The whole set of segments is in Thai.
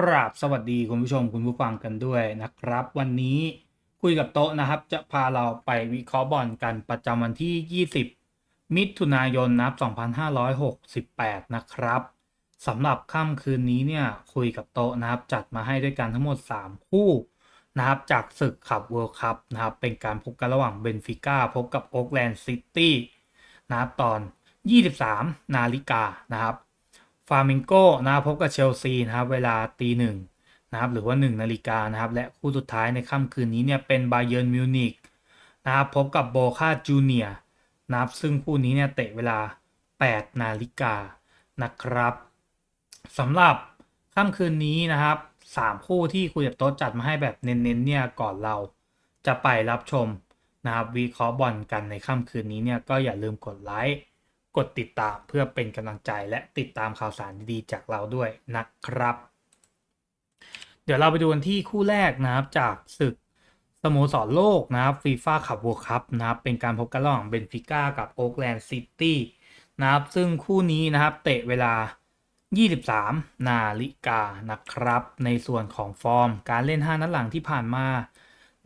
กราบสวัสดีคุณผู้ชมคุณผู้ฟังกันด้วยนะครับ วันนี้คุยกับโต๊ะนะครับ จะพาเราไปวิเคราะห์บอลกันประจำวันที่ 20 มิถุนายนนับ 2568 นะครับสำหรับค่ำคืนนี้เนี่ยคุยกับโต๊ะนะครับ จัดมาให้ด้วยกันทั้งหมด 3 คู่นะครับ จากศึกขับเวิลด์คัพนะครับ เป็นการพบกันระหว่างเบนฟิก้าพบกับโอ๊กแลนด์ซิตี้นะครับตอน 23 นาฬิกานะครับ ฟาร์มิงโกนะครับพบกับเชลซีนะครับเวลาตีหนึ่งนะครับหรือว่า 1 นาฬิกานะครับและคู่สุดท้ายในค่ำคืนนี้เนี่ยเป็นบาเยิร์นมิวนิกนะครับพบกับโบคาจูเนียนะครับซึ่งคู่นี้เนี่ยเตะเวลา 8 นาฬิกานะครับสำหรับค่ำคืนนี้นะครับ3คู่ที่คุยกับโต๊ะจัดมาให้แบบเน้นๆเนี่ยก่อนเราจะไปรับชมนะครับวิเคราะห์บอลกันในค่ำคืนนี้เนี่ยก็อย่าลืมกดไลค์ กดติดตามเพื่อเป็นกำลังใจและติดตามข่าวสารดีๆจากเราด้วยนะครับ เดี๋ยวเราไปดูกันที่คู่แรกนะครับจากศึกสโมสรโลกนะครับฟีฟ่าขับ w ว r คัพนะครับเป็นการพบกันระหว่างเบนฟิก้ากับโอ๊กแลนด์ซิตี้นะครับซึ่งคู่นี้นะครับเตะเวลา 23 นาฬิกานะครับ ในส่วนของฟอร์ม การเล่น 5 นัดหลังที่ผ่านมา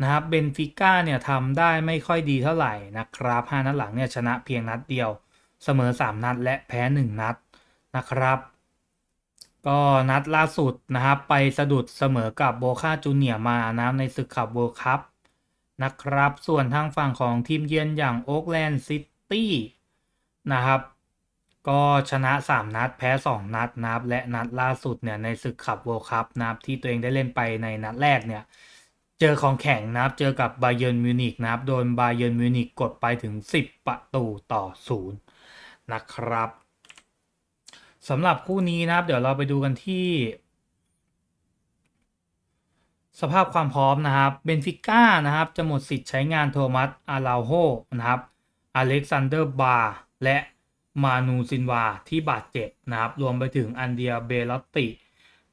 นะครับเบนฟิก้าเนี่ยทำได้ไม่ค่อยดีเท่าไหร่นะครับ 5 นัดหลังเนี่ยชนะเพียงนัดเดียว เสมอ 3 นัดและแพ้ 1 นัดนะครับ ก็นัดล่าสุดนะครับ ไปสะดุดเสมอกับโบคาจูเนียมานะในศึกขับเวิลด์คัพนะครับ ส่วนทางฝั่งของทีมเยือนอย่างโอ๊กแลนด์ซิตี้นะครับก็ชนะ 3 นัดแพ้ 2 นัดนะครับและนัดล่าสุดเนี่ยในศึกขับเวิลด์คัพนะครับที่ตัวเองได้เล่นไปในนัดแรกเนี่ยเจอของแข่งนะครับเจอกับบาเยิร์นมิวนิกนะครับโดนบาเยิร์นมิวนิกกดไปถึง 10 ประตูต่อ 0 นะครับสำหรับคู่นี้นะครับ เดี๋ยวเราไปดูกันที่ สภาพความพร้อมนะครับเบนฟิก้านะครับ จะหมดสิทธิ์ใช้งานโทมัสอาราโฮนะครับอเล็กซานเดอร์บาร์และมานูซินวาที่บาดเจ็บนะครับ รวมไปถึงอันเดียเบลติ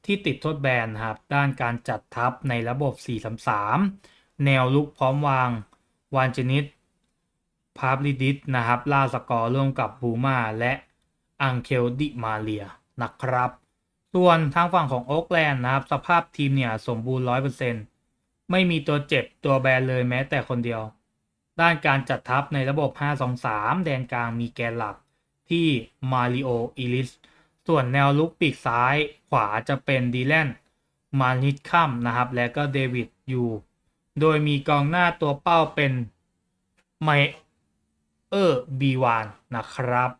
ที่ติดโทษแบนนะครับ ด้านการจัดทัพในระบบ 4-3-3 แนวลุกพร้อมวางวานเจนิต พาบลิดิสนะครับล่าสกอร์ร่วมกับบูมาและอังเคลดิมาเลียนะครับ ส่วนทางฝั่งของโอ๊กแลนด์นะครับ สภาพทีมเนี่ยสมบูรณ์100%ไม่มีตัวเจ็บตัวแบนเลยแม้แต่คนเดียว ด้านการจัดทัพในระบบ 5-2-3 แดนกลางมีแกนหลักที่มาริโออิลิส ส่วนแนวลุกปีกซ้ายขวาจะเป็นดีแลนมานิดคัมนะครับ และก็เดวิดยู โดยมีกองหน้าตัวเป้าเป็นไม เออร์บีวานนะครับ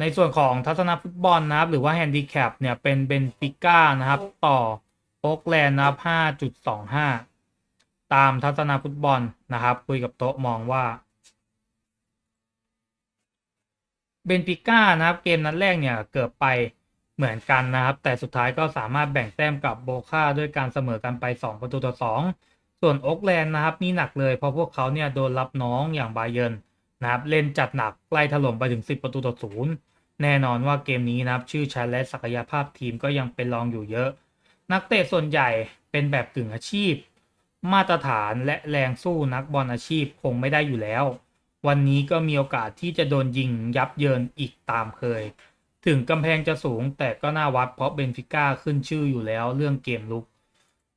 ในส่วนของทัศนฟุตบอลนะครับ หรือว่าแฮนดิแคปเนี่ยเป็นเบนฟิก้านะครับ ต่อโอ๊กแลนด์นะครับ5.25 ตามทัศนฟุตบอลนะครับ คุยกับโต๊ะมองว่าเบนฟิก้านะครับเกมนัดแรกเนี่ยเกือบไปเหมือนกันนะครับ แต่สุดท้ายก็สามารถแบ่งแต้มกับโบคาด้วยการเสมอกันไป 2 ประตูต่อ 2 ส่วนโอ๊กแลนด์นะครับนี่หนักเลยเพราะพวกเขาเนี่ยโดนรับน้องอย่างบาเยิร์ นะครับเล่นจัดหนักไล่ถล่มไปถึง 10 ประตูต่อศูนย์แน่นอนว่าเกมนี้นะครับชื่อชั้นและศักยภาพทีมก็ยังเป็นรองอยู่เยอะ นักเตะส่วนใหญ่เป็นแบบกึ่งอาชีพ มาตรฐานและแรงสู้นักบอลอาชีพคงไม่ได้อยู่แล้ว วันนี้ก็มีโอกาสที่จะโดนยิงยับเยินอีกตามเคย ถึงกำแพงจะสูงแต่ก็น่าวัดเพราะเบนฟิก้าขึ้นชื่ออยู่แล้วเรื่องเกมลุก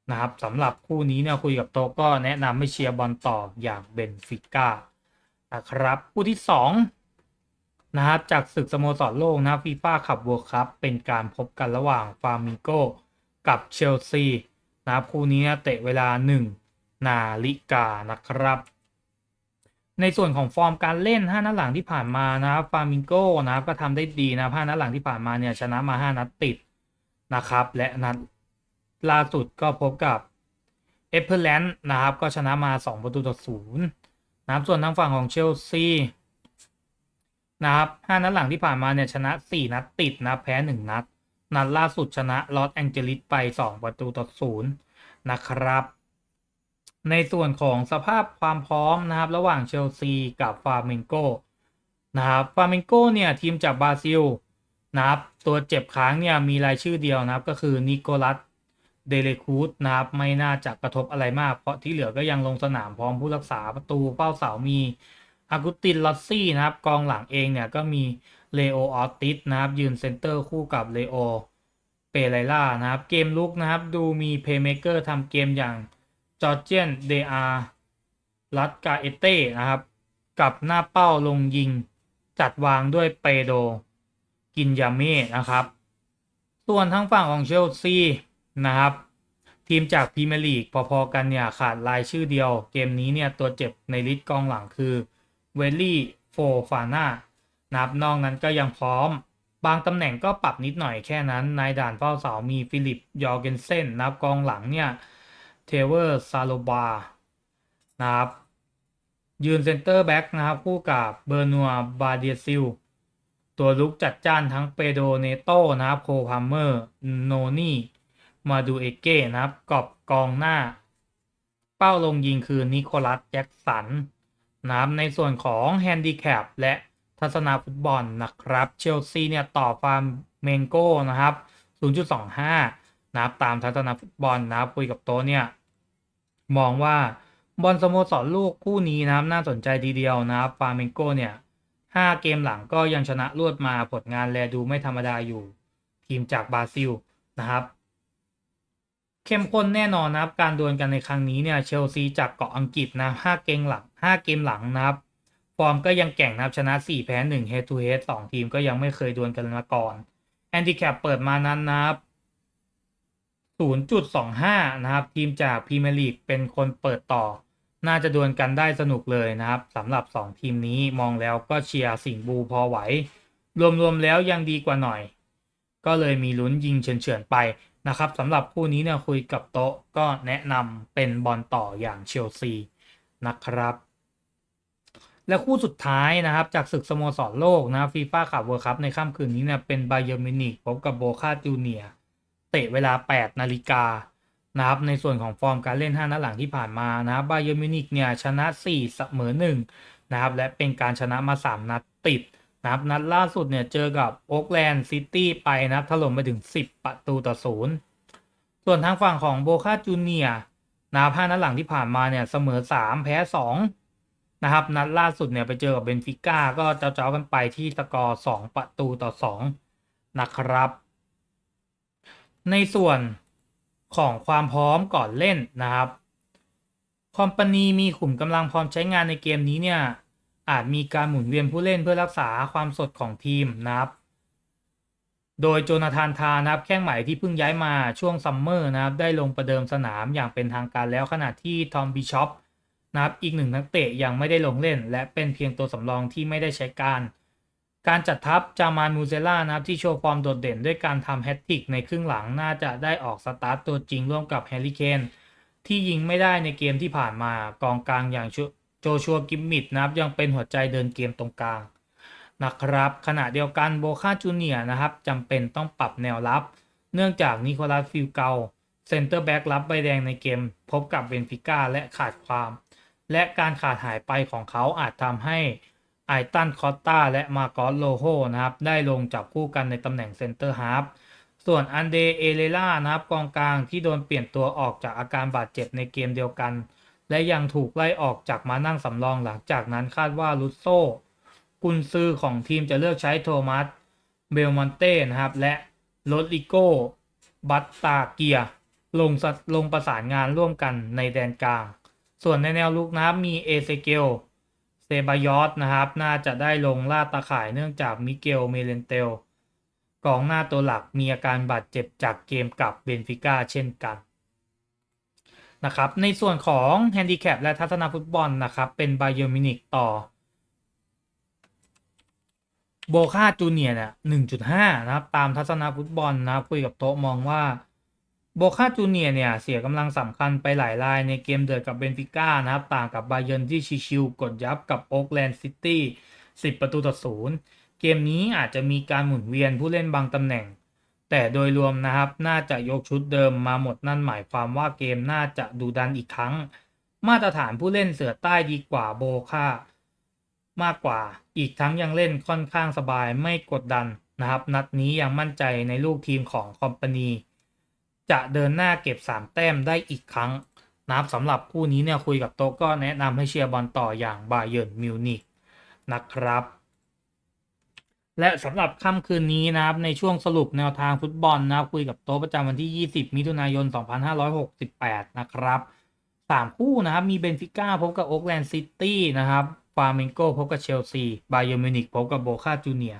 นะครับสำหรับคู่นี้เนี่ยคุยกับโตก็แนะนำให้เชียร์บอลต่ออย่างเบนฟิก้า นะครับคู่ที่2นะครับจากศึกสโมสรโลกนะฟีฟ่าขับวอร์คัพเป็นการพบกันระหว่างฟาร์มิโกกับเชลซีนะครับคู่นี้เตะเวลา 1 นาฬิกานะครับ ในส่วนของฟอร์มการเล่น 5 นัดหลังที่ผ่านมานะครับฟาร์มิโกนะครับก็ทำได้ดีนะ5นัดหลังที่ผ่านมาเนี่ยชนะมา 5 นัดติดนะครับ และนัดล่าสุดก็พบกับเอเ r อร์แลนด์นะครับก็ชนะมา 2 ประตูต่อศูนย์ นะครับส่วนทางฝั่งของเชลซีนะครับห้านัดหลังที่ผ่านมาเนี่ยชนะสี่นัดติดนะแพ้หนึ่งนัด นัดล่าสุดชนะลอสแองเจลิสไปสองประตูต่อศูนย์นะครับ ในส่วนของสภาพความพร้อมนะครับระหว่างเชลซีกับฟาร์มิงโกนะครับฟาร์มิงโกเนี่ยทีมจากบราซิลนะครับตัวเจ็บค้างเนี่ยมีรายชื่อเดียวนะครับก็คือนิโคลัส เดเลคูสนะครับไม่น่าจะกระทบอะไรมาก เพราะที่เหลือก็ยังลงสนามพร้อมผู้รักษาประตูเป้าเสามีอากุตินลอสซี่นะครับ กองหลังเองเนี่ยก็มีเลโอออติสนะครับยืนเซนเตอร์คู่กับเลโอเปเรล่านะครับ เกมลุกนะครับ ดูมีเพย์เมเกอร์ทำเกมอย่างจอร์เจียนเดอาร์ลัตกาเอเต้นะครับกับหน้าเป้าลงยิงจัดวางด้วยเปโดกินยาเม่นะครับ ส่วนทั้งฝั่งของเชลซี นะครับ ทีมจากพรีเมียร์ลีกพอๆกันเนี่ยขาดรายชื่อเดียว เกมนี้เนี่ยตัวเจ็บในลิสต์กองหลังคือเวลลี่โฟฟาน่านะครับนอกนั้นก็ยังพร้อม บางตำแหน่งก็ปรับนิดหน่อยแค่นั้นในด่านเป้าเสามีฟิลิปยอร์เกนเซนนะครับกองหลังเนี่ยเทเวอร์ซาโลบานะครับยืนเซนเตอร์แบ็กนะครับ คู่กับเบอร์นัวบาเดียซิล ตัวลุกจัดจ้านทั้งเปโดเนโตนะครับ โคพามเมอร์ โนนี่ มาดูเอเก้นะครับกอบกองหน้า เป้าลงยิงคือนิโคลัสแจ็กสันนะครับในส่วนของแฮนดิแคปและทัศนาฟุตบอลนะครับเชลซีเนี่ยต่อฟาร์มเมนโก้นะครับ 0.25 นะครับตามทัศนาฟุตบอลนะครับคุยกับโตะเนี่ยมองว่าบอลสโมสรลูกคู่นี้นะครับน่าสนใจทีเดียวนะครับฟาร์เมนโก้เนี่ย5เกมหลังก็ยังชนะรวดมาผลงานแลดูไม่ธรรมดาอยู่ ทีมจากบราซิลนะครับ เข้มข้นแน่นอนนะครับ การดวลกันในครั้งนี้เนี่ยเชลซีจากเกาะอังกฤษนะ5เกมหลัง5เกมหลังนะครับ ฟอร์มก็ยังแกร่งนะครับชนะ 4 แพ้1 head to head 2ทีมก็ยังไม่เคยดวลกันมาก่อนแอนดิแคปเปิดมานั้นนะครับ0.25 นะครับ ทีมจากพรีเมียร์ลีกเป็นคนเปิดต่อ น่าจะดวลกันได้สนุกเลยนะครับสำหรับ 2 ทีมนี้มองแล้วก็เชียร์สิงห์บูพอไหว รวมๆแล้วยังดีกว่าหน่อย ก็เลยมีลุ้นยิงเฉือนๆไป นะครับสำหรับคู่นี้เนี่ยคุยกับโต๊ะก็แนะนำเป็นบอลต่ออย่างเชลซีนะครับ และคู่สุดท้ายนะครับ จากศึกสโมสรโลกนะฟีฟ่าขับเวิร์คัพในค่ำคืนนี้เนี่ยเป็นไบเยอร์มินิกพบกับโบคาจูเนียเตะเวลา 8 นาฬิกานะครับในส่วนของฟอร์มการเล่น 5 นัดหลังที่ผ่านมานะครับไบเยอร์มินิกเนี่ยชนะ 4 เสมอ1นะครับและเป็นการชนะมา 3 นัดติด นะครับนัดล่าสุดเนี่ยเจอกับโอ๊กแลนด์ซิตี้ไปนะครับถล่มไปถึง 10 ประตูต่อศูนย์ส่วนทางฝั่งของโบคาจูเนียนะครับนัดหลังที่ผ่านมาเนี่ยเสมอ 3 แพ้ 2 นะครับ นัดล่าสุดเนี่ยไปเจอกับเบนฟิก้าก็เจ้าๆกันไปที่สกอร์ 2 ประตูต่อ 2 นะครับ ในส่วนของความพร้อมก่อนเล่นนะครับ คอมพานีมีขุมกำลังพร้อมใช้งานในเกมนี้เนี่ย อาจมีการหมุนเวียนผู้เล่นเพื่อรักษาความสดของทีมนะครับ โดยโจนาธานทานะครับ แข้งใหม่ที่เพิ่งย้ายมาช่วงซัมเมอร์นะครับ ได้ลงประเดิมสนามอย่างเป็นทางการแล้วขณะที่ทอมบิชอปนะครับอีกหนึ่งนักเตะยังไม่ได้ลงเล่น และเป็นเพียงตัวสำรองที่ไม่ได้ใช้การ การจัดทัพจามานมูเซล่านะครับที่โชว์ฟอร์มโดดเด่นด้วยการทำแฮตติกในครึ่งหลังน่าจะได้ออกสตาร์ตตัวจริงร่วมกับแฮร์รี่เคนที่ยิงไม่ได้ในเกมที่ผ่านมากองกลางอย่าง โจชัวกิมมิดนะครับยังเป็นหัวใจเดินเกมตรงกลางนะครับขณะเดียวกันโบคาจูเนียนะครับจำเป็นต้องปรับแนวรับ เนื่องจากนิโคลัสฟิลเกาเซนเตอร์แบ็กรับใบแดงในเกม พบกับเบนฟิก้าและขาดความ และการขาดหายไปของเขาอาจทำให้ไอตันคอตตาและมาโกอสโลโฮนะครับได้ลงจับคู่กันในตำแหน่งเซนเตอร์ฮาร์ฟส่วนอันเดเอเลล่านะครับกองกลางที่โดนเปลี่ยนตัวออกจากอาการบาดเจ็บในเกมเดียวกัน และยังถูกไล่ออกจากมานั่งสำรองหลังจากนั้นคาดว่าลุสโซกุนซือของทีมจะเลือกใช้โทมัสเบลมอนเต้นะครับ และโรดริโกบัตตาเกียลงสัลงประสานงานร่วมกันในแดนกลาง ส่วนในแนวลุกนะครับมีเอเซเกลเซบายอสนะครับ น่าจะได้ลงล่าตาข่ายเนื่องจากมิเกลเมเลนเตลกองหน้าตัวหลักมีอาการบาดเจ็บจากเกมกับเบนฟิก้าเช่นกัน นะครับในส่วนของแฮนดิแคปและทัศนฟุตบอลนะครับ เป็นไบเยอร์มินิกต่อโบคาจูเนียเนี่ยหนึ่งจุดห้านะครับ ตามทัศนฟุตบอลนะครับคุยกับโต๊ะมองว่าโบคาจูเนียเนี่ยเสียกำลังสำคัญไปหลายรายในเกมเดือดกับเบนฟิก้านะครับ ต่างกับไบเยนที่ชิวๆกดยับกับโอ๊กแลนด์ซิตี้สิบประตูต่อศูนย์เกมนี้อาจจะมีการหมุนเวียนผู้เล่นบางตำแหน่ง แต่โดยรวมนะครับน่าจะยกชุดเดิมมาหมดนั่นหมายความว่าเกมน่าจะดูดันอีกครั้ง มาตรฐานผู้เล่นเสือใต้ดีกว่าโบคามากกว่า อีกทั้งยังเล่นค่อนข้างสบายไม่กดดันนะครับ นัดนี้ยังมั่นใจในลูกทีมของคอมพานีจะเดินหน้าเก็บ 3 แต้มได้อีกครั้งนะครับสำหรับคู่นี้เนี่ยคุยกับโต๊ะก็แนะนำให้เชียร์บอลต่ออย่างบาเยิร์นมิวนิกนะครับ และสำหรับค่ำคืนนี้นะครับ ในช่วงสรุปแนวทางฟุตบอลนะครับ คุยกับโต๊ะประจำวันที่ 20 มิถุนายน 2568 นะครับสามคู่นะครับ มีเบนฟิก้าพบกับโอ๊กแลนด์ซิตี้นะครับฟาร์เมนโกพบกับเชลซีบาเยอร์มิวนิกพบกับโบคาจูเนีย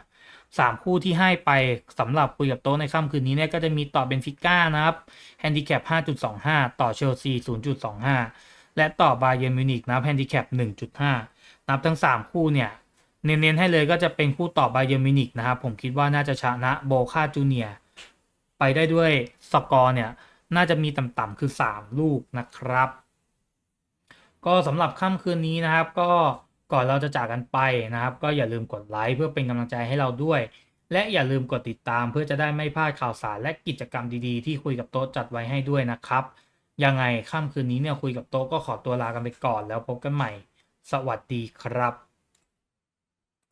สามคู่ที่ให้ไปสำหรับคุยกับโต๊ะในค่ำคืนนี้เนี่ยก็จะมีต่อเบนฟิก้านะครับแฮนดิแคป 5.25 ต่อเชลซี 0.25 และต่อบาเยอร์มิวนิกนะครับแฮนดิแคป 1.5 นับทั้ง 3 คู่เนี่ย เน้นๆให้เลยก็จะเป็นคู่ต่อบาเยอร์มินิกนะครับ ผมคิดว่าน่าจะชนะโบคาจูเนียไปได้ด้วยสกอร์เนี่ย น่าจะมีต่ำๆคือ 3 ลูกนะครับ ก็สำหรับค่ำคืนนี้นะครับ ก็ก่อนเราจะจากกันไปนะครับ ก็อย่าลืมกดไลค์เพื่อเป็นกำลังใจให้เราด้วย และอย่าลืมกดติดตามเพื่อจะได้ไม่พลาดข่าวสารและกิจกรรมดีๆ ที่คุยกับโต๊ะจัดไว้ให้ด้วยนะครับ ยังไงค่ำคืนนี้เนี่ยคุยกับโต๊ะก็ขอตัวลากันไปก่อนแล้วพบกันใหม่ สวัสดีครับ